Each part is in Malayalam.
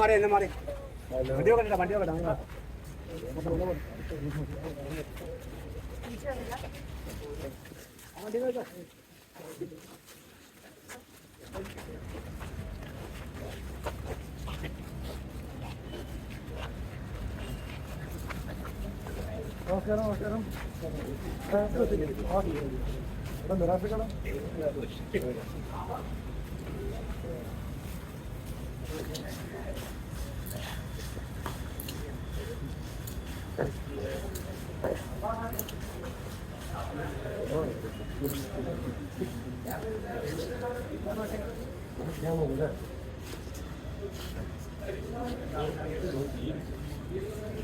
മാറി എന്നെ മാറി. വണ്ടി നോക്കണ്ട വണ്ടി നോക്കണ്ട നമസ്കാരം നമസ്കാരം നിരാശക്കണം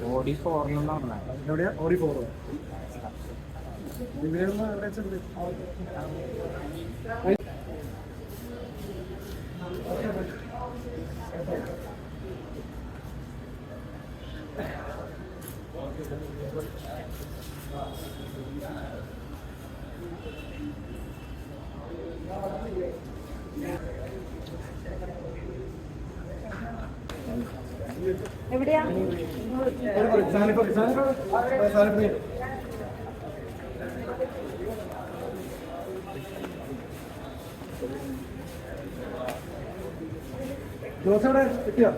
ബോഡി ഫോറിനാണ് എവിടെയാ ഓടി ഫോറോ നിങ്ങളൊന്ന് എവിടെ വെച്ചിട്ടുണ്ട് എവിടെയാ സാനിപ്പ സാനിപ്പ ജോസ് എവിടെ? കിട്ടിയോ